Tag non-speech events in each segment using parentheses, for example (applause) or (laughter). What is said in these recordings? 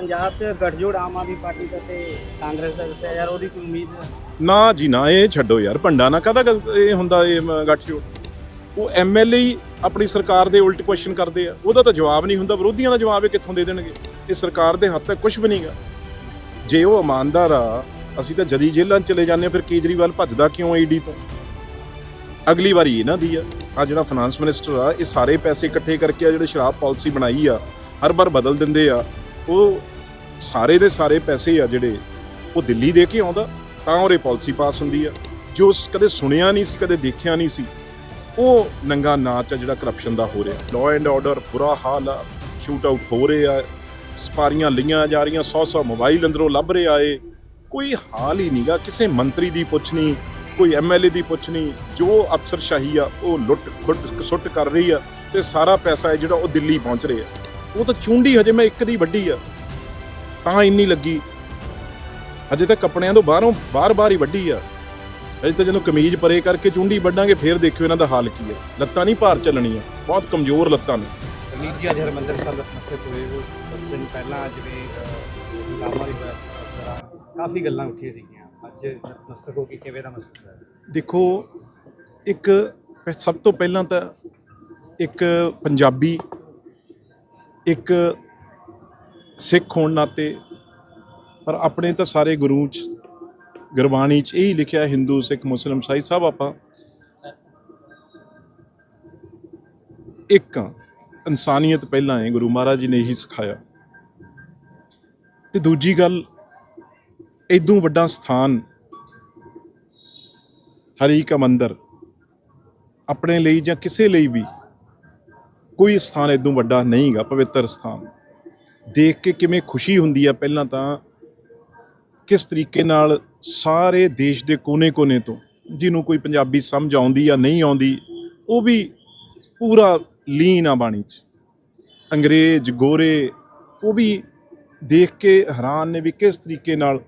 ਪੰਜਾਬ 'ਚ ਗੱਠਜੋੜ ਆਮ ਆਦਮੀ ਪਾਰਟੀ ਦਾ ਤੇ ਕਾਂਗਰਸ ਦਾ ਦੱਸਿਆ ਯਾਰ, ਉਹਦੀ ਕੋਈ ਉਮੀਦ ਨਾ ਜੀ ਨਾ, ਇਹ ਛੱਡੋ ਯਾਰ, ਭੰਡਾ ਨਾ। ਕਹਦਾ ਇਹ ਹੁੰਦਾ ਇਹ ਮ- ਉਹ ਐਮਐਲਏ ਆਪਣੀ ਸਰਕਾਰ ਦੇ ਉਲਟ ਕੁਐਸਚਨ ਕਰਦੇ ਆ। ਉਹਦਾ ਤਾਂ ਜਵਾਬ ਨਹੀਂ ਹੁੰਦਾ, ਵਿਰੋਧੀਆਂ ਦਾ ਜਵਾਬ ਇਹ ਕਿੱਥੋਂ ਦੇ ਦੇਣਗੇ? ਇਹ ਸਰਕਾਰ ਦੇ ਹੱਥ ਤੱਕ ਕੁਝ ਵੀ ਨਹੀਂਗਾ। ਜੇ ਉਹ ਇਮਾਨਦਾਰ ਆ, ਅਸੀਂ ਤਾਂ ਜਦੀ ਜੇਲ੍ਹਾਂ ਚਲੇ ਜਾਂਦੇ ਆ ਫਿਰ ਕੇਜਰੀਵਾਲ ਭੱਜਦਾ ਕਿਉਂ ਈਡੀ ਤੋਂ? ਅਗਲੀ ਵਾਰੀ ਇਹਨਾਂ ਦੀ ਆ। ਆ ਜਿਹੜਾ ਫਾਈਨਾਂਸ ਮਿਨਿਸਟਰ ਆ, ਇਹ ਸਾਰੇ ਪੈਸੇ ਇਕੱਠੇ ਕਰਕੇ ਆ, ਜਿਹੜੇ ਸ਼ਰਾਬ ਪਾਲਿਸੀ ਬਣਾਈ ਆ, ਹਰ ਵਾਰ ਬਦਲ ਦਿੰਦੇ ਆ। ਉਹ ਸਾਰੇ ਦੇ ਸਾਰੇ ਪੈਸੇ ਆ ਜਿਹੜੇ ਉਹ ਦਿੱਲੀ ਦੇ ਕੇ ਆਉਂਦਾ, ਤਾਂ ਉਹਰੇ ਪਾਲਿਸੀ ਪਾਸ ਹੁੰਦੀ ਆ। ਜੋ ਕਦੇ ਸੁਣਿਆ ਨਹੀਂ ਸੀ, ਕਦੇ ਦੇਖਿਆ ਨਹੀਂ ਸੀ, ਉਹ ਨੰਗਾ ਨਾਚ ਆ ਜਿਹੜਾ ਕਰਪਸ਼ਨ ਦਾ ਹੋ ਰਿਹਾ। ਲਾਅ ਐਂਡ ਆਰਡਰ ਬੁਰਾ ਹਾਲ ਆ ਸ਼ੂਟ ਆਊਟ ਹੋ ਰਹੇ ਆ, ਸਪਾਰੀਆਂ ਲਈਆਂ ਜਾ ਰਹੀਆਂ 100 100 ਮੋਬਾਈਲ ਅੰਦਰੋਂ ਲੱਭ ਰਿਹਾ ਏ। ਕੋਈ ਹਾਲ ਹੀ ਨਹੀਂਗਾ ਕਿਸੇ ਮੰਤਰੀ ਦੀ ਪੁੱਛ ਨਹੀਂ, ਕੋਈ ਐਮਐਲਏ ਦੀ ਪੁੱਛ ਨਹੀਂ, ਜੋ ਅਫਸਰਸ਼ਾਹੀ ਆ, ਉਹ ਲੁੱਟ ਖੁੱਟ ਸੁੱਟ ਕਰ ਰਹੀ ਆ ਤੇ ਸਾਰਾ ਪੈਸਾ ਹੈ ਜਿਹੜਾ ਉਹ ਦਿੱਲੀ ਪਹੁੰਚ ਰਿਹਾ। ਉਹ ਤਾਂ ਚੁੰਡੀ ਹਜੇ ਮੈਂ ਇੱਕ ਦੀ ਵੱਡੀ ਆ। ਤਾਂ ਇੰਨੀ ਲੱਗੀ। ਅਜੇ ਤਾਂ ਕੱਪੜਿਆਂ ਤੋਂ ਬਾਹਰੋਂ ਬਾਰ-ਬਾਰ ਹੀ ਵੱਡੀ ਆ। ਅਜੇ ਤਾਂ ਜਦੋਂ ਕਮੀਜ਼ ਪਰੇ ਕਰਕੇ ਚੁੰਡੀ ਵੱਢਾਂਗੇ ਫੇਰ ਦੇਖਿਓ ਇਹਨਾਂ ਦਾ ਹਾਲ ਕੀ ਹੈ ਲੱਤਾਂ ਨਹੀਂ ਭਾਰ ਚੱਲਣੀਆਂ। ਬਹੁਤ ਕਮਜ਼ੋਰ ਲੱਤਾਂ ਨੇ। ਜੀ ਅੱਜ ਹਰਮੰਦਰ ਸਾਹਿਬ ਨਤਮਸਤਕ ਹੋਏ ਉਹ ਕੁਝ ਦਿਨ ਪਹਿਲਾਂ ਜਿਵੇਂ ਲਾਮਾ ਦੀ ਕਾਫੀ ਗੱਲਾਂ ਉੱਠੀਆਂ ਸੀਗੀਆਂ। ਅੱਜ ਨਤਮਸਤਕ ਹੋ ਕੇ ਕਿਵੇਂ ਦਾ ਹੋਇਆ ਦੇਖੋ ਇੱਕ ਸਭ ਤੋਂ ਪਹਿਲਾਂ ਤਾਂ ਇੱਕ ਪੰਜਾਬੀ ਇੱਕ ਸਿੱਖ ਹੋਣ ਨਾਤੇ, ਪਰ ਆਪਣੇ ਤਾਂ ਸਾਰੇ ਗੁਰੂ ਚ, ਗੁਰਬਾਣੀ ਚ ਇਹੀ ਲਿਖਿਆ ਹਿੰਦੂ, ਸਿੱਖ, ਮੁਸਲਮ, ਸਾਈ ਸਭ ਆਪਾਂ ਇੱਕ ਇਨਸਾਨੀਅਤ ਪਹਿਲਾਂ ਹੈ, ਗੁਰੂ ਮਹਾਰਾਜ ਜੀ ਨੇ ਇਹੀ ਸਿਖਾਇਆ। ਤੇ ਦੂਜੀ ਗੱਲ ਇਦੋਂ ਵੱਡਾ ਸਥਾਨ ਹਰੀ ਕਾ ਮੰਦਰ ਆਪਣੇ ਲਈ ਜਾਂ ਕਿਸੇ ਲਈ ਵੀ ਕੋਈ ਸਥਾਨ ਇਦੋਂ ਵੱਡਾ ਨਹੀਂਗਾ ਪਵਿੱਤਰ ਸਥਾਨ। ਦੇਖ ਕੇ ਕਿਵੇਂ ਖੁਸ਼ੀ ਹੁੰਦੀ ਆ ਪਹਿਲਾਂ ਤਾਂ, ਕਿਸ ਤਰੀਕੇ ਨਾਲ ਸਾਰੇ ਦੇਸ਼ ਦੇ ਕੋਨੇ-ਕੋਨੇ ਤੋਂ, ਜਿਹਨੂੰ ਕੋਈ ਪੰਜਾਬੀ ਸਮਝ ਆਉਂਦੀ ਜਾਂ ਨਹੀਂ ਆਉਂਦੀ, ਉਹ ਵੀ ਪੂਰਾ ਲੀਨ ਆ ਬਾਣੀ 'ਚ। ਅੰਗਰੇਜ਼, ਗੋਰੇ, ਉਹ ਵੀ ਦੇਖ ਕੇ ਹੈਰਾਨ ਨੇ ਵੀ ਕਿਸ ਤਰੀਕੇ ਨਾਲ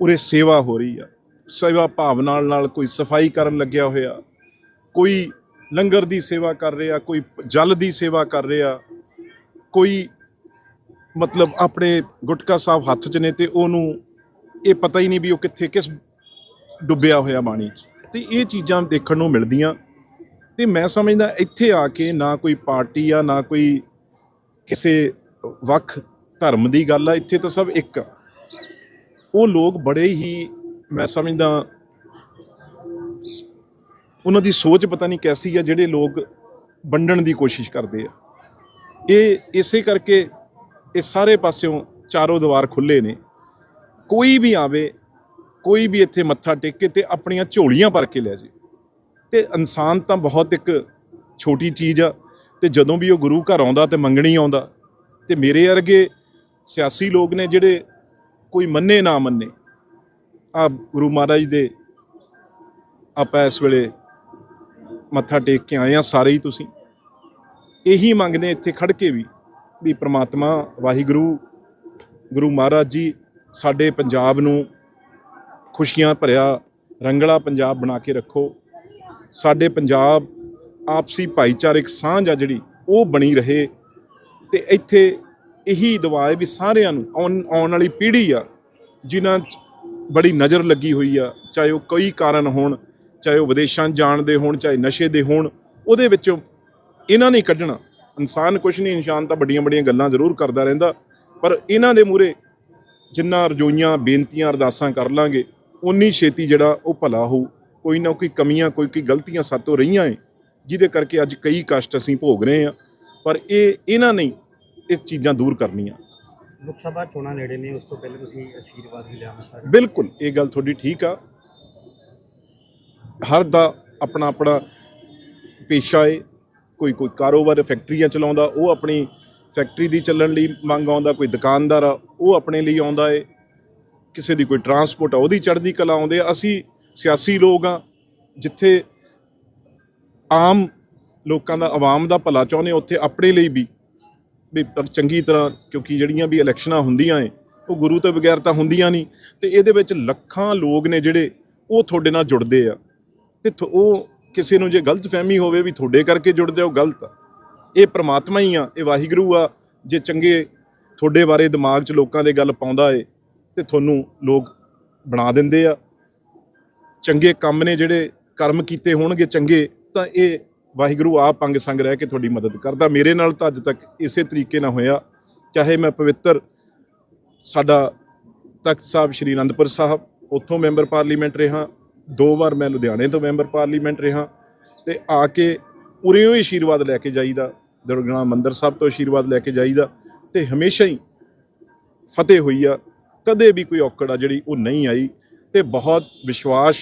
ਉਰੇ ਸੇਵਾ ਹੋ ਰਹੀ ਆ। ਸੇਵਾ ਭਾਵ ਨਾਲ ਨਾਲ ਕੋਈ ਸਫ਼ਾਈ ਕਰਨ ਲੱਗਿਆ ਹੋਇਆ, ਕੋਈ ਲੰਗਰ ਦੀ ਸੇਵਾ ਕਰ ਰਿਹਾ, ਕੋਈ ਜਲ ਦੀ ਸੇਵਾ ਕਰ ਰਿਹਾ, ਕੋਈ ਮਤਲਬ ਆਪਣੇ ਗੁਟਕਾ ਸਾਹਿਬ ਹੱਥ 'ਚ ਨੇ ਤੇ ਉਹਨੂੰ ਇਹ ਪਤਾ ਹੀ ਨਹੀਂ ਵੀ ਉਹ ਕਿੱਥੇ, ਕਿਸ ਡੁੱਬਿਆ ਹੋਇਆ ਬਾਣੀ 'ਚ। ਤੇ ਇਹ ਚੀਜ਼ਾਂ ਦੇਖਣ ਨੂੰ ਮਿਲਦੀਆਂ। ਤੇ ਮੈਂ ਸਮਝਦਾ ਇੱਥੇ ਆ ਕੇ ਨਾ ਕੋਈ ਪਾਰਟੀ ਆ, ਨਾ ਕੋਈ ਕਿਸੇ ਵੱਖ ਧਰਮ ਦੀ ਗੱਲ ਆ, ਇੱਥੇ ਤਾਂ ਸਭ ਇੱਕ ਆ। ਉਹ ਲੋਕ ਬੜੇ ਹੀ, ਮੈਂ ਸਮਝਦਾ, ਉਹਨਾਂ ਦੀ ਸੋਚ ਪਤਾ ਨਹੀਂ ਕੈਸੀ ਆ, ਜਿਹੜੇ ਲੋਕ ਵੰਡਣ ਦੀ ਕੋਸ਼ਿਸ਼ ਕਰਦੇ ਆ। ਇਹ ਇਸੇ ਕਰਕੇ ਇਹ ਸਾਰੇ ਪਾਸਿਓਂ ਚਾਰੋਂ ਦੀਵਾਰ ਖੁੱਲੇ ਨੇ। ਕੋਈ ਵੀ ਆਵੇ, ਕੋਈ ਵੀ ਇੱਥੇ ਮੱਥਾ ਟੇਕ ਕੇ ਤੇ ਆਪਣੀਆਂ ਝੋਲੀਆਂ ਭਰ ਕੇ ਲੈ ਜੇ। ਤੇ ਇਨਸਾਨ ਤਾਂ ਬਹੁਤ ਇੱਕ ਛੋਟੀ ਚੀਜ਼ ਆ ਤੇ ਜਦੋਂ ਵੀ ਉਹ ਗੁਰੂ ਘਰ ਆਉਂਦਾ ਤੇ ਮੰਗਣੀ ਆਉਂਦਾ ਤੇ ਮੇਰੇ ਵਰਗੇ ਸਿਆਸੀ ਲੋਕ ਨੇ ਜਿਹੜੇ ਕੋਈ ਮੰਨੇ ਨਾ ਮੰਨੇ ਆ ਗੁਰੂ ਮਹਾਰਾਜ ਦੇ ਆਪਾਂ ਇਸ ਵੇਲੇ ਮੱਥਾ ਟੇਕ ਕੇ ਆਏ ਆ ਸਾਰੇ ਹੀ ਤੁਸੀਂ। ਇਹੀ ਮੰਗਦੇ ਇੱਥੇ ਖੜ ਕੇ ਵੀ ਵੀ ਪ੍ਰਮਾਤਮਾ, ਵਾਹਿਗੁਰੂ, ਗੁਰੂ ਮਹਾਰਾਜ ਜੀ ਸਾਡੇ ਪੰਜਾਬ ਨੂੰ ਖੁਸ਼ੀਆਂ ਭਰਿਆ ਰੰਗਲਾ ਪੰਜਾਬ ਬਣਾ ਕੇ ਰੱਖੋ। ਸਾਡੇ ਪੰਜਾਬ ਆਪਸੀ ਭਾਈਚਾਰਕ ਸਾਂਝ ਆ ਜਿਹੜੀ, ਉਹ ਬਣੀ ਰਹੇ ਤੇ ਇੱਥੇ ਇਹੀ ਦੁਆ ਹੈ ਵੀ ਸਾਰਿਆਂ ਨੂੰ ਆਉਣ ਆਉਣ ਵਾਲੀ ਪੀੜ੍ਹੀ ਆ, ਜਿਨ੍ਹਾਂ 'ਚ ਬੜੀ ਨਜ਼ਰ ਲੱਗੀ ਹੋਈ ਆ, ਚਾਹੇ ਉਹ ਕਈ ਕਾਰਨ ਹੋਣ, ਚਾਹੇ ਉਹ ਵਿਦੇਸ਼ਾਂ ਜਾਣ ਦੇ ਹੋਣ, ਚਾਹੇ ਨਸ਼ੇ ਦੇ ਹੋਣ, ਉਹਦੇ ਵਿੱਚੋਂ ਇਹਨਾਂ ਨੇ ਕੱਢਣਾ। ਇਨਸਾਨ ਕੁਛ ਨਹੀਂ ਇਨਸਾਨ ਤਾਂ ਵੱਡੀਆਂ ਵੱਡੀਆਂ ਗੱਲਾਂ ਜ਼ਰੂਰ ਕਰਦਾ ਰਹਿੰਦਾ। ਪਰ ਇਹਨਾਂ ਦੇ ਮੂਰੇ ਜਿੰਨਾ ਰਜੋਈਆਂ ਬੇਨਤੀਆਂ ਅਰਦਾਸਾਂ ਕਰ ਲਾਂਗੇ ਉਨੀ ਛੇਤੀ ਜਿਹੜਾ ਉਹ ਭਲਾ ਹੋਊ। ਕੋਈ ਨਾ ਕੋਈ ਕਮੀਆਂ ਕੋਈ ਕੋਈ ਗਲਤੀਆਂ ਸਾਤੋਂ ਰਹੀਆਂ ਏ ਜਿਹਦੇ ਕਰਕੇ ਅੱਜ ਕਈ ਕਸ਼ਟ ਅਸੀਂ ਭੋਗ ਰਹੇ ਆ। ਪਰ ਇਹ ਇਹਨਾਂ ਨੇ ਇਹ ਚੀਜ਼ਾਂ ਦੂਰ ਕਰਨੀਆਂ। ਲੋਕ ਸਭਾ ਚੋਣਾਂ ਨੇੜੇ ਨੇ ਉਸ ਤੋਂ ਪਹਿਲੇ ਤੁਸੀਂ ਆਸ਼ੀਰਵਾਦ ਵੀ ਲਿਆ ਸਾਰੇ ਬਿਲਕੁਲ ਇਹ ਗੱਲ ਤੁਹਾਡੀ ਠੀਕ ਆ। ਹਰ ਦਾ ਆਪਣਾ ਆਪਣਾ ਪੇਸ਼ਾ ਏ ਕੋਈ ਕੋਈ ਕਾਰੋਬਾਰ ਫੈਕਟਰੀਆਂ ਚਲਾਉਂਦਾ ਉਹ ਆਪਣੀ ਫੈਕਟਰੀ ਦੀ ਚੱਲਣ ਲਈ ਮੰਗ ਆਉਂਦਾ ਕੋਈ ਦੁਕਾਨਦਾਰ ਆ ਉਹ ਆਪਣੇ ਲਈ ਆਉਂਦਾ ਏ। ਕਿਸੇ ਦੀ ਕੋਈ ਟਰਾਂਸਪੋਰਟ ਆ ਉਹਦੀ ਚੜ੍ਹਦੀ ਕਲਾ ਆਉਂਦੇ ਆ। ਅਸੀਂ ਸਿਆਸੀ ਲੋਕ ਆ ਜਿੱਥੇ ਆਮ ਲੋਕਾਂ ਦਾ ਆਵਾਮ ਦਾ ਭਲਾ ਚਾਹੁੰਦੇ ਆ, ਉੱਥੇ ਆਪਣੇ ਲਈ ਵੀ ਵੀ ਚੰਗੀ ਤਰ੍ਹਾਂ ਕਿਉਂਕਿ ਜਿਹੜੀਆਂ ਵੀ ਇਲੈਕਸ਼ਨਾਂ ਹੁੰਦੀਆਂ ਏ ਉਹ ਗੁਰੂ ਤੋਂ ਬਗੈਰ ਤਾਂ ਹੁੰਦੀਆਂ ਨਹੀਂ। ਤੇ ਇਹਦੇ ਵਿੱਚ ਲੱਖਾਂ ਲੋਕ ਨੇ ਜਿਹੜੇ ਉਹ ਤੁਹਾਡੇ ਨਾਲ ਜੁੜਦੇ ਆ। ਤੇ ਥੋ- ਉਹ ਕਿਸੇ ਨੂੰ ਜੇ ਗਲਤ ਫਹਿਮੀ ਹੋਵੇ ਵੀ ਤੁਹਾਡੇ ਕਰਕੇ ਜੁੜਦੇ ਆ, ਗਲਤ ਆ। ਇਹ ਪ੍ਰਮਾਤਮਾ ਹੀ ਆ ਇਹ ਵਾਹਿਗੁਰੂ ਆ ਜੇ ਚੰਗੇ ਤੁਹਾਡੇ ਬਾਰੇ ਦਿਮਾਗ 'ਚ ਲੋਕਾਂ ਦੇ ਗੱਲ ਪਾਉਂਦਾ ਏ ਤੇ ਤੁਹਾਨੂੰ ਲੋਕ ਬਣਾ ਦਿੰਦੇ ਆ। ਚੰਗੇ ਕੰਮ ਨੇ ਜਿਹੜੇ ਕਰਮ ਕੀਤੇ ਹੋਣਗੇ ਚੰਗੇ ਤਾਂ ਇਹ ਵਾਹਿਗੁਰੂ ਆਪ ਅੰਗ ਸੰਗ ਰਹਿ ਕੇ ਤੁਹਾਡੀ ਮਦਦ ਕਰਦਾ। ਮੇਰੇ ਨਾਲ ਤਾਂ ਅੱਜ ਤੱਕ ਇਸੇ ਤਰੀਕੇ ਨਾਲ ਹੋਇਆ। ਚਾਹੇ ਮੈਂ ਪਵਿੱਤਰ ਸਾਡਾ ਤਖਤ ਸਾਹਿਬ ਸ਼੍ਰੀ ਅਨੰਦਪੁਰ ਸਾਹਿਬ ਉੱਥੋਂ ਮੈਂਬਰ ਪਾਰਲੀਮੈਂਟ ਰਿਹਾ ਦੋ ਵਾਰ ਮੈਂ ਲੁਧਿਆਣੇ ਤੋਂ ਮੈਂਬਰ ਪਾਰਲੀਮੈਂਟ ਰਿਹਾ ਤੇ ਆ ਕੇ ਉਰਿਓਂ ਹੀ ਆਸ਼ੀਰਵਾਦ ਲੈ ਕੇ ਜਾਈਦਾ ਦੁਰਗਣਾ ਮੰਦਰ ਸਾਹਿਬ ਤੋਂ ਆਸ਼ੀਰਵਾਦ ਲੈ ਕੇ ਜਾਈਦਾ ਤੇ ਹਮੇਸ਼ਾ ਹੀ ਫਤਿਹ ਹੋਈ ਆ। ਕਦੇ ਵੀ ਕੋਈ ਔਕੜ ਆ ਜਿਹੜੀ ਉਹ ਨਹੀਂ ਆਈ ਤੇ ਬਹੁਤ ਵਿਸ਼ਵਾਸ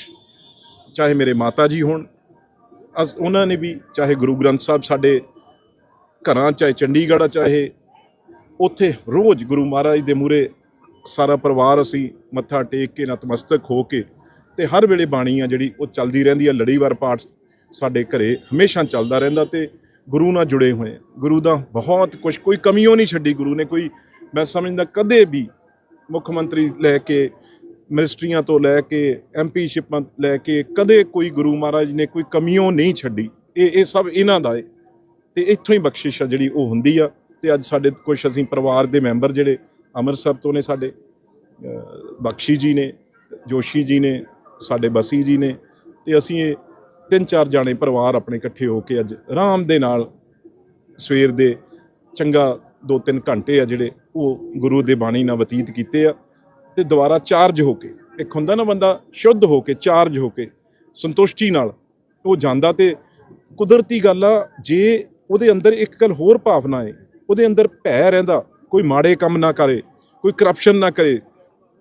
ਚਾਹੇ ਮੇਰੇ ਮਾਤਾ ਜੀ ਹੋਣ ਅਸ ਉਹਨਾਂ ਨੇ ਵੀ ਚਾਹੇ ਗੁਰੂ ਗ੍ਰੰਥ ਸਾਹਿਬ ਸਾਡੇ ਘਰਾਂ ਚਾਹੇ ਚੰਡੀਗੜ੍ਹ ਆ, ਚਾਹੇ ਉੱਥੇ ਰੋਜ਼ ਗੁਰੂ ਮਹਾਰਾਜ ਦੇ ਮੂਰੇ ਸਾਰਾ ਪਰਿਵਾਰ ਅਸੀਂ ਮੱਥਾ ਟੇਕ ਕੇ ਨਤਮਸਤਕ ਹੋ ਕੇ ਤੇ ਹਰ ਵੇਲੇ ਬਾਣੀ ਆ ਜਿਹੜੀ ਉਹ ਚੱਲਦੀ ਰਹਿੰਦੀ ਆ, ਲੜੀਵਾਰ ਪਾਠ ਸਾਡੇ ਘਰੇ ਹਮੇਸ਼ਾ ਚੱਲਦਾ ਰਹਿੰਦਾ ਤੇ ਗੁਰੂ ਨਾਲ ਜੁੜੇ ਹੋਏ ਗੁਰੂ ਦਾ ਬਹੁਤ ਕੁਝ ਕੋਈ ਕਮੀਓ ਨਹੀਂ ਛੱਡੀ ਗੁਰੂ ਨੇ, ਕੋਈ ਮੈਂ ਸਮਝਦਾ ਕਦੇ ਵੀ ਮੁੱਖ ਮੰਤਰੀ ਲੈ ਕੇ, ਮਿਨਿਸਟਰੀਆਂ ਤੋਂ ਲੈ ਕੇ ਐਮਪੀ ਸ਼ਿਪਾਂ ਲੈ ਕੇ ਕਦੇ ਕੋਈ ਗੁਰੂ ਮਹਾਰਾਜ ਨੇ ਕੋਈ ਕਮੀਓ ਨਹੀਂ ਛੱਡੀ। ਇਹ ਇਹ ਸਭ ਇਹਨਾਂ ਦਾ ਏ। ਤੇ ਇੱਥੋਂ ਹੀ ਬਖਸ਼ਿਸ਼ ਆ ਜਿਹੜੀ ਉਹ ਹੁੰਦੀ ਆ। ਤੇ ਅੱਜ ਸਾਡੇ ਕੁਝ ਅਸੀਂ ਪਰਿਵਾਰ ਦੇ ਮੈਂਬਰ ਜਿਹੜੇ ਅੰਮ੍ਰਿਤਸਰ ਤੋਂ ਨੇ ਸਾਡੇ ਬਖਸ਼ੀ ਜੀ ਨੇ, ਜੋਸ਼ੀ ਜੀ ਨੇ ਸਾਡੇ ਬਸੀ ਜੀ ਨੇ ਤੇ ਅਸੀਂ ਇਹ ਤਿੰਨ ਚਾਰ ਜਾਣੇ ਪਰਿਵਾਰ ਆਪਣੇ ਇਕੱਠੇ ਹੋ ਕੇ ਅੱਜ ਆਰਾਮ ਦੇ ਨਾਲ ਸਵੇਰ ਦੇ ਚੰਗਾ 2-3 ਘੰਟੇ ਆ ਜਿਹੜੇ ਉਹ ਗੁਰੂ ਦੇ ਬਾਣੀ ਨਾਲ ਬਤੀਤ ਕੀਤੇ ਆ ਤੇ ਦੁਬਾਰਾ ਚਾਰਜ ਹੋ ਕੇ, ਇੱਕ ਹੁੰਦਾ ਨਾ ਬੰਦਾ ਸ਼ੁੱਧ ਹੋ ਕੇ, ਚਾਰਜ ਹੋ ਕੇ, ਸੰਤੁਸ਼ਟੀ ਨਾਲ ਉਹ ਜਾਂਦਾ ਤੇ ਕੁਦਰਤੀ ਗੱਲ ਆ, ਜੇ ਉਹਦੇ ਅੰਦਰ ਇੱਕ ਗੱਲ ਹੋਰ ਭਾਵਨਾ ਹੈ ਉਹਦੇ ਅੰਦਰ ਭੈ ਰਹਿੰਦਾ, ਕੋਈ ਮਾੜੇ ਕੰਮ ਨਾ ਕਰੇ, ਕੋਈ ਕਰਪਸ਼ਨ ਨਾ ਕਰੇ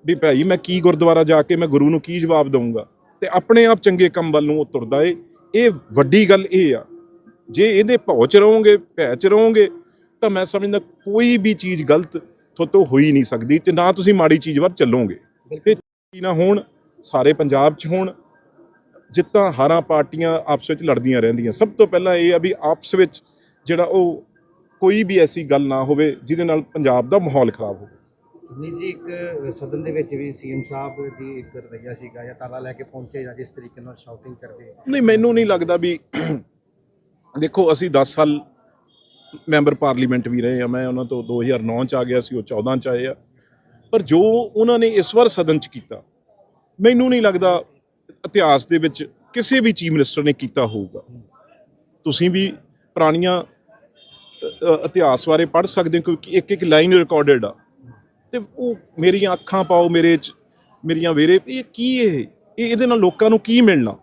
ਵੀ ਭਾਈ ਮੈਂ ਕੀ ਗੁਰਦੁਆਰਾ ਜਾ ਕੇ ਮੈਂ ਗੁਰੂ ਨੂੰ ਕੀ ਜਵਾਬ ਦਊਂਗਾ? ਤੇ ਆਪਣੇ ਆਪ ਚੰਗੇ ਕੰਮ ਵੱਲ ਨੂੰ ਉਹ ਤੁਰਦਾ ਏ। ਇਹ ਵੱਡੀ ਗੱਲ ਇਹ ਆ। ਜੇ ਇਹਦੇ ਭੌ ਚ ਰਹੋਗੇ ਭੈ ਚ ਰਹੋਗੇ, ਤਾਂ ਮੈਂ ਸਮਝਦਾ ਕੋਈ ਵੀ ਚੀਜ਼ ਗਲਤ ਤੁਹਾਤੋਂ ਹੋਈ ਨਹੀਂ ਸਕਦੀ ਤੇ ਨਾ ਤੁਸੀਂ ਮਾੜੀ ਚੀਜ਼ ਵੱਲ ਚੱਲੋਗੇ। ਤੇ ਨਾ ਹੋਣ, ਸਾਰੇ ਪੰਜਾਬ 'ਚ ਹੋਣ, ਜਿੱਤਾਂ ਹਾਰਾਂ ਪਾਰਟੀਆਂ ਆਪਸ ਵਿੱਚ ਲੜਦੀਆਂ ਰਹਿੰਦੀਆਂ। ਸਭ ਤੋਂ ਪਹਿਲਾਂ ਇਹ ਆ ਵੀ ਆਪਸ ਵਿੱਚ ਜਿਹੜਾ ਉਹ ਕੋਈ ਵੀ ਐਸੀ ਗੱਲ ਨਾ ਹੋਵੇ, ਜਿਹਦੇ ਨਾਲ ਪੰਜਾਬ ਦਾ ਮਾਹੌਲ ਖਰਾਬ ਹੋਵੇ। ਨਹੀਂ ਜੀ, ਇੱਕ ਸਦਨ ਦੇ ਵਿੱਚ ਵੀ ਸੀਐਮ ਸਾਹਿਬ ਦੀ ਇੱਕ ਰਵੱਈਆ ਸੀਗਾ ਜਾਂ ਤਾਲਾ ਲੈ ਕੇ ਪਹੁੰਚੇ ਜਾਂ ਜਿਸ ਤਰੀਕੇ ਨਾਲ ਸ਼ਾਊਟਿੰਗ ਕਰਦੇ ਨਹੀਂ, ਮੈਨੂੰ ਨਹੀਂ ਲੱਗਦਾ ਵੀ (clears throat) ਦੇਖੋ, ਅਸੀਂ 10 ਸਾਲ ਮੈਂਬਰ ਪਾਰਲੀਮੈਂਟ ਵੀ ਰਹੇ ਆ। ਮੈਂ ਉਹਨਾਂ ਤੋਂ 2009 ਚ ਆ ਗਿਆ ਸੀ, ਉਹ 14 ਚ ਆਏ ਆ। ਪਰ ਜੋ ਉਹਨਾਂ ਨੇ ਇਸ ਵਾਰ ਸਦਨ ਚ ਕੀਤਾ, ਮੈਨੂੰ ਨਹੀਂ ਲੱਗਦਾ ਇਤਿਹਾਸ ਦੇ ਵਿੱਚ ਕਿਸੇ ਵੀ ਚੀਫ ਮਿਨਿਸਟਰ ਨੇ ਕੀਤਾ ਹੋਊਗਾ। ਤੁਸੀਂ ਵੀ ਪੁਰਾਣੀਆਂ ਇਤਿਹਾਸ ਬਾਰੇ ਪੜ੍ਹ ਸਕਦੇ ਹੋ, ਕਿਉਂਕਿ ਇੱਕ ਇੱਕ ਲਾਈਨ ਰਿਕਾਰਡਡ ਆ। ਤੇ ਉਹ ਮੇਰੀਆਂ ਅੱਖਾਂ ਪਾਓ, ਮੇਰੇ ਚ, ਮੇਰੀਆਂ ਵੇਰੇ, ਇਹ ਕੀ ਇਹ? ਇਹ ਇਹਦੇ ਨਾਲ ਲੋਕਾਂ ਨੂੰ ਕੀ ਮਿਲਣਾ?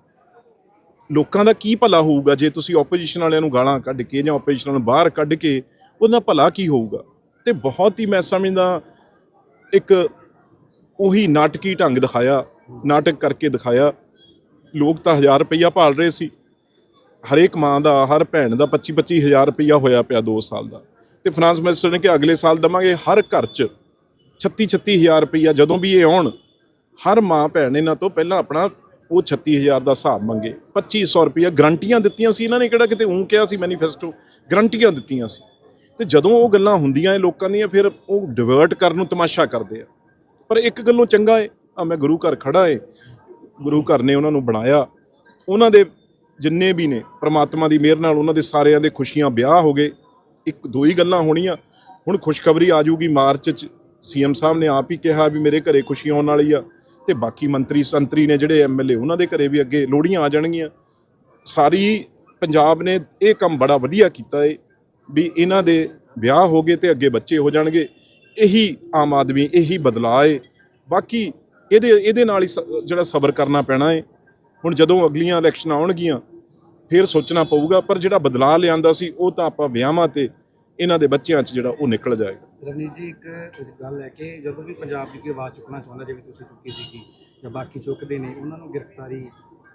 ਲੋਕਾਂ ਦਾ ਕੀ ਭਲਾ ਹੋਊਗਾ ਜੇ ਤੁਸੀਂ ਆਪੋਜੀਸ਼ਨ ਵਾਲਿਆਂ ਨੂੰ ਗਾਲਾਂ ਕੱਢ ਕੇ ਜਾਂ ਆਪੋਜੀਸ਼ਨ ਨੂੰ ਬਾਹਰ ਕੱਢ ਕੇ ਉਹਦਾ ਭਲਾ ਕੀ ਹੋਊਗਾ? ਤੇ ਬਹੁਤ ਹੀ ਮੈਂ ਸਮਝਦਾ, ਇੱਕ ਉਹੀ ਨਾਟਕੀ ਢੰਗ ਦਿਖਾਇਆ, ਨਾਟਕ ਕਰਕੇ ਦਿਖਾਇਆ। ਲੋਕ ਤਾਂ 1000 ਰੁਪਈਆ ਭਾਲ ਰਹੇ ਸੀ। ਹਰੇਕ ਮਾਂ ਦਾ, ਹਰ ਭੈਣ ਦਾ 25 25000 ਰੁਪਈਆ ਹੋਇਆ ਪਿਆ 2 ਸਾਲ ਦਾ। ਤੇ ਫਾਈਨਾਂਸ ਮਿਨਿਸਟਰ ਨੇ ਕਿ ਅਗਲੇ ਸਾਲ ਦਵਾਂਗੇ ਹਰ ਘਰ 'ਚ 36 36000 ਰੁਪਈਆ ਜਦੋਂ ਵੀ ਇਹ ਆਉਣ, ਹਰ ਮਾਂ ਭੈਣ ਇਹਨਾਂ ਤੋਂ ਪਹਿਲਾਂ ਆਪਣਾ ਉਹ 36000 ਦਾ ਹਿਸਾਬ ਮੰਗੇ। 2500 ਰੁਪਈਆ ਗਰੰਟੀਆਂ ਦਿੱਤੀਆਂ ਸੀ ਇਹਨਾਂ ਨੇ, ਕਿਹੜਾ ਕਿਤੇ ਉਂ ਕਿਹਾ ਸੀ ਮੈਨੀਫੈਸਟੋ, ਗਰੰਟੀਆਂ ਦਿੱਤੀਆਂ ਸੀ। ਤੇ ਜਦੋਂ ਉਹ ਗੱਲਾਂ ਹੁੰਦੀਆਂ ਇਹ ਲੋਕਾਂ ਦੀਆਂ, ਫਿਰ ਉਹ ਡਿਵਰਟ ਕਰਨ ਨੂੰ ਤਮਾਸ਼ਾ ਕਰਦੇ ਆ। ਪਰ ਇੱਕ ਗੱਲੋਂ ਚੰਗਾ ਏ, ਆ ਮੈਂ ਗੁਰੂ ਘਰ ਖੜਾ ਏ, ਗੁਰੂ ਘਰ ਨੇ ਉਹਨਾਂ ਨੂੰ ਬਣਾਇਆ। ਉਹਨਾਂ ਦੇ ਜਿੰਨੇ ਵੀ ਨੇ, ਪ੍ਰਮਾਤਮਾ ਦੀ ਮਿਹਰ ਨਾਲ ਉਹਨਾਂ ਦੇ ਸਾਰਿਆਂ ਦੇ ਖੁਸ਼ੀਆਂ ਵਿਆਹ ਹੋ ਗਏ। ਇੱਕ ਦੋ ਹੀ ਗੱਲਾਂ ਹੋਣੀਆਂ, ਹੁਣ ਖੁਸ਼ਖਬਰੀ ਆ ਜਾਊਗੀ ਮਾਰਚ ਚ। ਸੀਐਮ ਸਾਹਿਬ ਨੇ ਆਪ ਹੀ ਕਿਹਾ ਵੀ ਮੇਰੇ ਘਰੇ ਖੁਸ਼ੀ ਆਉਣ ਵਾਲੀ ਆ ਤੇ ਬਾਕੀ ਮੰਤਰੀ ਸੰਤਰੀ ਨੇ ਜਿਹੜੇ ਐਮਐਲਏ ਉਹਨਾਂ ਦੇ ਘਰੇ ਵੀ ਅੱਗੇ ਲੋੜੀਆਂ ਆ ਜਾਣਗੀਆਂ। ਸਾਰੀ ਪੰਜਾਬ ਨੇ ਇਹ ਕੰਮ ਬੜਾ ਵਧੀਆ ਕੀਤਾ ਏ ਵੀ ਇਹਨਾਂ ਦੇ ਵਿਆਹ ਹੋ ਗਏ ਤੇ ਅੱਗੇ ਬੱਚੇ ਹੋ ਜਾਣਗੇ। ਇਹੀ ਆਮ ਆਦਮੀ, ਇਹੀ ਬਦਲਾਅ ਏ। ਬਾਕੀ ਇਹਦੇ ਇਹਦੇ ਨਾਲ ਹੀ ਸ- ਜਿਹੜਾ ਸਬਰ ਕਰਨਾ ਪੈਣਾ ਏ। ਹੁਣ ਜਦੋਂ ਅਗਲੀਆਂ ਇਲੈਕਸ਼ਨ ਆਉਣਗੀਆਂ, ਫਿਰ ਸੋਚਣਾ ਪਊਗਾ, ਪਰ ਜਿਹੜਾ ਬਦਲਾਅ ਲਿਆਂਦਾ ਸੀ, ਉਹ ਤਾਂ ਆਪਾਂ ਵਿਆਹਾਂ ਤੇ ਇਹਨਾਂ ਦੇ ਬੱਚਿਆਂ 'ਚ ਜਿਹੜਾ ਉਹ ਨਿਕਲ ਜਾਏਗਾ। ਰਵਨੀਤ ਜੀ ਇੱਕ ਗੱਲ ਹੈ ਕਿ ਜਦੋਂ ਵੀ ਪੰਜਾਬ ਦੀ ਕੋਈ ਆਵਾਜ਼ ਚੁੱਕਣਾ ਚਾਹੁੰਦਾ ਜਿਵੇਂ ਤੁਸੀਂ ਚੁੱਕੀ ਸੀਗੀ ਜਾਂ ਬਾਕੀ ਚੁੱਕਦੇ ਨੇ ਉਹਨਾਂ ਨੂੰ ਗ੍ਰਿਫਤਾਰੀ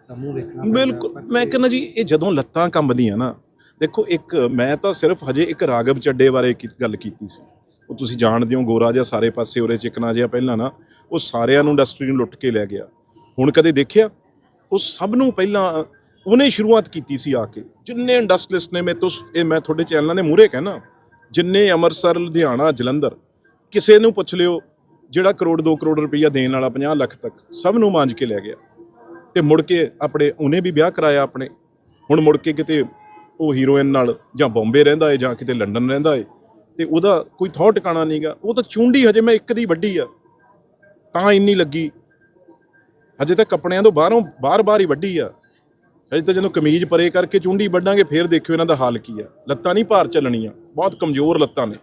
ਦਾ ਮੂੰਹ ਵੇਖਣਾ ਬਿਲਕੁਲ। ਮੈਂ ਕਹਿੰਦਾ ਜੀ ਇਹ ਜਦੋਂ ਲੱਤਾਂ ਕੰਬਦੀਆਂ ਨਾ ਦੇਖੋ ਇੱਕ ਮੈਂ ਤਾਂ ਸਿਰਫ ਹਜੇ ਇੱਕ ਰਾਗਵ ਚੱਡੇ ਬਾਰੇ ਗੱਲ ਕੀਤੀ ਸੀ। ਉਹ ਤੁਸੀਂ ਜਾਣਦੇ ਹੋ ਗੋਰਾ ਜਿਹਾ ਸਾਰੇ ਪਾਸੇ ਉਰੇ ਚਿਕਨਾ ਜਿਹਾ ਪਹਿਲਾਂ ਨਾ ਉਹ ਸਾਰਿਆਂ ਨੂੰ ਇੰਡਸਟਰੀ ਨੂੰ ਲੁੱਟ ਕੇ ਲੈ ਗਿਆ। ਹੁਣ ਕਦੇ ਦੇਖਿਆ? ਉਹ ਸਭ ਨੂੰ ਪਹਿਲਾਂ ਉਹਨੇ ਸ਼ੁਰੂਆਤ ਕੀਤੀ ਸੀ ਆ ਕੇ। ਜਿੰਨੇ ਇੰਡਸਟਰੀਲਿਸਟ ਨੇ ਮੈਂ ਤੋਂ ਇਹ ਮੈਂ ਤੁਹਾਡੇ ਚੈਨਲਾਂ ਦੇ ਮੂਹਰੇ ਕਹਿਣਾ। ਜਿੰਨੇ ਅੰਮ੍ਰਿਤਸਰ, ਲੁਧਿਆਣਾ, ਜਲੰਧਰ, ਕਿਸੇ ਨੂੰ ਪੁੱਛ ਲਿਓ ਜਿਹੜਾ ਕਰੋੜ 2 ਕਰੋੜ ਰੁਪਈਆ ਦੇਣ ਵਾਲਾ 50 ਲੱਖ ਤੱਕ ਸਭ ਨੂੰ ਮਾਂਜ ਕੇ ਲੈ ਗਿਆ। ਤੇ ਮੁੜ ਕੇ ਆਪਣੇ, ਉਹਨੇ ਵੀ ਵਿਆਹ ਕਰਾਇਆ ਆਪਣੇ। ਹੁਣ ਮੁੜ ਕੇ ਕਿਤੇ ਉਹ ਹੀਰੋਇਨ ਨਾਲ ਜਾਂ ਬੰਬੇ ਰਹਿੰਦਾ ਏ ਜਾਂ ਕਿਤੇ ਲੰਡਨ ਰਹਿੰਦਾ ਏ, ਤੇ ਉਹਦਾ ਕੋਈ ਥੌ ਟਿਕਾਣਾ ਨਹੀਂਗਾ ਉਹ ਤਾਂ ਚੁੰਡੀ ਹਜੇ ਮੈਂ ਇੱਕ ਦੀ ਵੱਡੀ ਆ। ਤਾਂ ਇੰਨੀ ਲੱਗੀ। ਹਜੇ ਤਾਂ ਕੱਪੜਿਆਂ ਤੋਂ ਬਾਹਰੋਂ ਬਾਰ-ਬਾਰ ਹੀ ਵੱਡੀ ਆ। ਹਜੇ ਤਾਂ ਜਦੋਂ ਕਮੀਜ਼ ਪਰੇ ਕਰਕੇ ਚੁੰਡੀ ਵੱਢਾਂਗੇ ਫੇਰ ਦੇਖਿਓ ਇਹਨਾਂ ਦਾ ਹਾਲ ਕੀ ਆ। ਲੱਤਾਂ ਨਹੀਂ ਭਾਰ ਚੱਲਣੀਆਂ ਬਹੁਤ ਕਮਜ਼ੋਰ ਲੱਤਾਂ ਨੇ।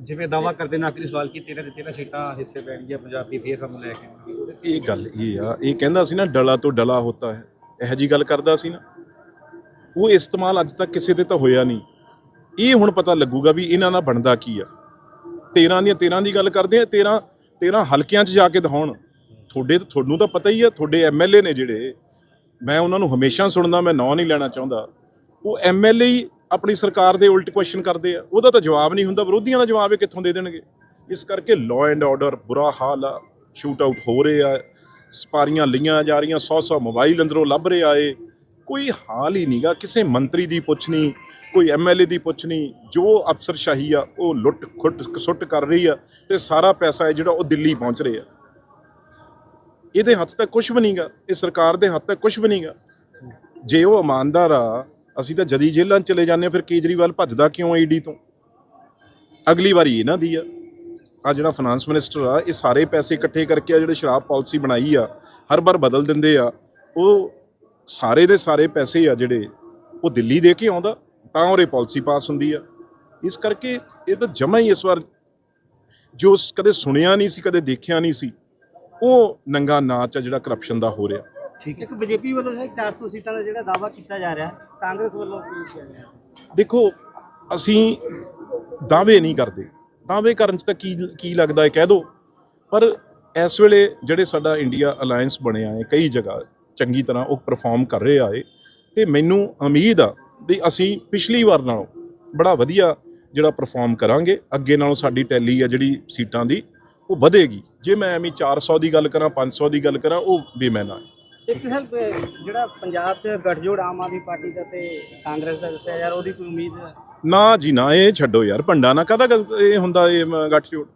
ਜਿਵੇਂ ਦਾਵਾ ਕਰਦੇ ਨੇ ਆਖਰੀ ਸਵਾਲ ਕੀ ਤੇਰਾ ਤੇ ਤੇਰਾ ਸੀਟਾਂ ਹਿੱਸੇ ਪੈਣਗੀਆਂ ਪੰਜਾਬੀ ਫੇਰ ਸਾਨੂੰ ਲੈ ਕੇ। ਇਹ ਗੱਲ ਇਹ ਆ ਇਹ ਕਹਿੰਦਾ ਸੀ ਨਾ ਡਲਾ ਤੋਂ ਡਲਾ ਹੋਤਾ ਹੈ। ਇਹੋ ਜੀ ਗੱਲ ਕਰਦਾ ਸੀ ਨਾ। ਉਹ ਇਸਤੇਮਾਲ ਅੱਜ ਤੱਕ ਕਿਸੇ ਤੇ ਤਾਂ ਹੋਇਆ ਨਹੀਂ। ਇਹ ਹੁਣ ਪਤਾ ਲੱਗੂਗਾ ਵੀ ਇਹਨਾਂ ਨਾਲ ਬਣਦਾ ਕੀ ਆ। 13 ਦੀਆਂ 13 ਦੀ ਗੱਲ ਕਰਦੇ ਆ 13 13 ਹਲਕਿਆਂ 'ਚ ਜਾ ਕੇ ਦਿਖਾਉਣ। ਤੁਹਾਡੇ ਤੁਹਾਨੂੰ ਤਾਂ ਪਤਾ ਹੀ ਆ ਤੁਹਾਡੇ ਐਮਐਲਏ ਨੇ ਜਿਹੜੇ ਮੈਂ ਉਹਨਾਂ ਨੂੰ ਹਮੇਸ਼ਾ ਸੁਣਦਾ, ਮੈਂ ਨਾਂ ਨਹੀਂ ਲੈਣਾ ਚਾਹੁੰਦਾ। ਉਹ ਐਮਐਲਏ ਹੀ ਆਪਣੀ ਸਰਕਾਰ ਦੇ ਉਲਟ ਕੁਐਸਚਨ ਕਰਦੇ ਆ। ਉਹਦਾ ਤਾਂ ਜਵਾਬ ਨਹੀਂ ਹੁੰਦਾ, ਵਿਰੋਧੀਆਂ ਦਾ ਜਵਾਬ ਇਹ ਕਿੱਥੋਂ ਦੇ ਦੇਣਗੇ? ਇਸ ਕਰਕੇ ਲਾਅ ਐਂਡ ਆਰਡਰ ਬੁਰਾ ਹਾਲ ਆ ਸ਼ੂਟ ਆਊਟ ਹੋ ਰਹੇ ਆ, ਸਪਾਰੀਆਂ ਲਈਆਂ ਜਾ ਰਹੀਆਂ 100 100 ਮੋਬਾਈਲ ਅੰਦਰੋਂ ਲੱਭ ਰਿਹਾ ਏ। ਕੋਈ ਹਾਲ ਹੀ ਨਹੀਂਗਾ ਕਿਸੇ ਮੰਤਰੀ ਦੀ ਪੁੱਛ ਨਹੀਂ, ਕੋਈ ਐਮਐਲਏ ਦੀ ਪੁੱਛ ਨਹੀਂ। ਜੋ ਅਫਸਰਸ਼ਾਹੀ ਆ, ਉਹ ਲੁੱਟ ਖੁੱਟ ਸੁੱਟ ਕਰ ਰਹੀ ਆ ਤੇ ਸਾਰਾ ਪੈਸਾ ਹੈ ਜਿਹੜਾ ਉਹ ਦਿੱਲੀ ਪਹੁੰਚ ਰਿਹਾ। ਇਹਦੇ ਹੱਥ ਤੱਕ ਕੁਝ ਵੀ ਨਹੀਂਗਾ, ਇਹ ਸਰਕਾਰ ਦੇ ਹੱਥ ਤੱਕ ਕੁਝ ਵੀ ਨਹੀਂਗਾ। ਜੇ ਉਹ ਇਮਾਨਦਾਰ ਆ, ਅਸੀਂ ਤਾਂ ਜਦੀ ਜੇਲ੍ਹਾਂ ਚਲੇ ਜਾਂਦੇ ਹਾਂ, ਫਿਰ ਕੇਜਰੀਵਾਲ ਭੱਜਦਾ ਕਿਉਂ ਈਡੀ ਤੋਂ? ਅਗਲੀ ਵਾਰੀ ਇਹਨਾਂ ਦੀ ਆ। ਆ ਜਿਹੜਾ ਫਾਈਨਾਂਸ ਮਿਨਿਸਟਰ ਆ, ਇਹ ਸਾਰੇ ਪੈਸੇ ਇਕੱਠੇ ਕਰਕੇ ਆ, ਜਿਹੜੇ ਸ਼ਰਾਬ ਪਾਲਿਸੀ ਬਣਾਈ ਆ, ਹਰ ਵਾਰ ਬਦਲ ਦਿੰਦੇ ਆ। ਉਹ ਸਾਰੇ ਦੇ ਸਾਰੇ ਪੈਸੇ ਆ ਜਿਹੜੇ, ਉਹ ਦਿੱਲੀ ਦੇ ਕੇ ਆਉਂਦਾ, ਤਾਂ ਉਹਰੇ ਪਾਲਿਸੀ ਪਾਸ ਹੁੰਦੀ ਆ। ਇਸ ਕਰਕੇ ਇਹ ਤਾਂ ਜਮਾ ਹੀ ਇਸ ਵਾਰ, ਜੋ ਕਦੇ ਸੁਣਿਆ ਨਹੀਂ ਸੀ, ਕਦੇ ਦੇਖਿਆ ਨਹੀਂ ਸੀ। ਉਹ ਨੰਗਾ ਨਾਚ ਆ ਜਿਹੜਾ ਕਰਪਸ਼ਨ ਦਾ ਹੋ ਰਿਹਾ। ਠੀਕ ਹੈ। ਇੱਕ ਬੀਜੇਪੀ ਵੱਲੋਂ ਹੈ 400 ਸੀਟਾਂ ਦਾ ਜਿਹੜਾ ਦਾਵਾ ਕੀਤਾ ਜਾ ਰਿਹਾ ਹੈ ਕਾਂਗਰਸ ਵੱਲੋਂ ਕੀ ਕਿਹਾ ਜਾ ਰਿਹਾ? ਦੇਖੋ ਅਸੀਂ ਦਾਅਵੇ ਨਹੀਂ ਕਰਦੇ। ਦਾਅਵੇ ਕਰਨ ਚ ਤਾਂ ਕੀ ਕੀ ਲੱਗਦਾ ਹੈ ਕਹਿ ਦੋ। ਪਰ ਇਸ ਵੇਲੇ ਜਿਹੜੇ ਸਾਡਾ ਇੰਡੀਆ ਅਲਾਈਅੰਸ ਬਣਿਆ ਹੈ ਕਈ ਜਗ੍ਹਾ ਚੰਗੀ ਤਰ੍ਹਾਂ ਉਹ ਪਰਫਾਰਮ ਕਰ ਰਿਹਾ ਹੈ। ਤੇ ਮੈਨੂੰ ਉਮੀਦ ਆ ਵੀ ਅਸੀਂ ਪਿਛਲੀ ਵਾਰ ਨਾਲੋਂ ਬੜਾ ਵਧੀਆ ਜਿਹੜਾ ਪਰਫਾਰਮ ਕਰਾਂਗੇ। ਅੱਗੇ ਨਾਲੋਂ ਸਾਡੀ ਟੈਲੀ ਆ ਜਿਹੜੀ ਸੀਟਾਂ ਦੀ ਉਹ ਵਧੇਗੀ। ਜੇ ਮੈਂ ਐਵੇਂ 400 ਦੀ ਗੱਲ ਕਰਾਂ 500 ਦੀ ਗੱਲ ਕਰਾਂ ਉਹ ਬੇਮੈਨਾ ਹੈ ਇੱਕ ਸਰ ਜਿਹੜਾ ਪੰਜਾਬ 'ਚ ਗੱਠਜੋੜ ਆਮ ਆਦਮੀ ਪਾਰਟੀ ਦਾ ਤੇ ਕਾਂਗਰਸ ਦਾ ਦੱਸਿਆ ਯਾਰ ਉਹਦੀ ਕੋਈ ਉਮੀਦ? ਨਾ ਜੀ ਨਾ ਇਹ ਛੱਡੋ ਯਾਰ ਭੰਡਾ ਨਾ ਕਹਦਾ ਇਹ ਹੁੰਦਾ ਇਹ ਗੱਠਜੋੜ?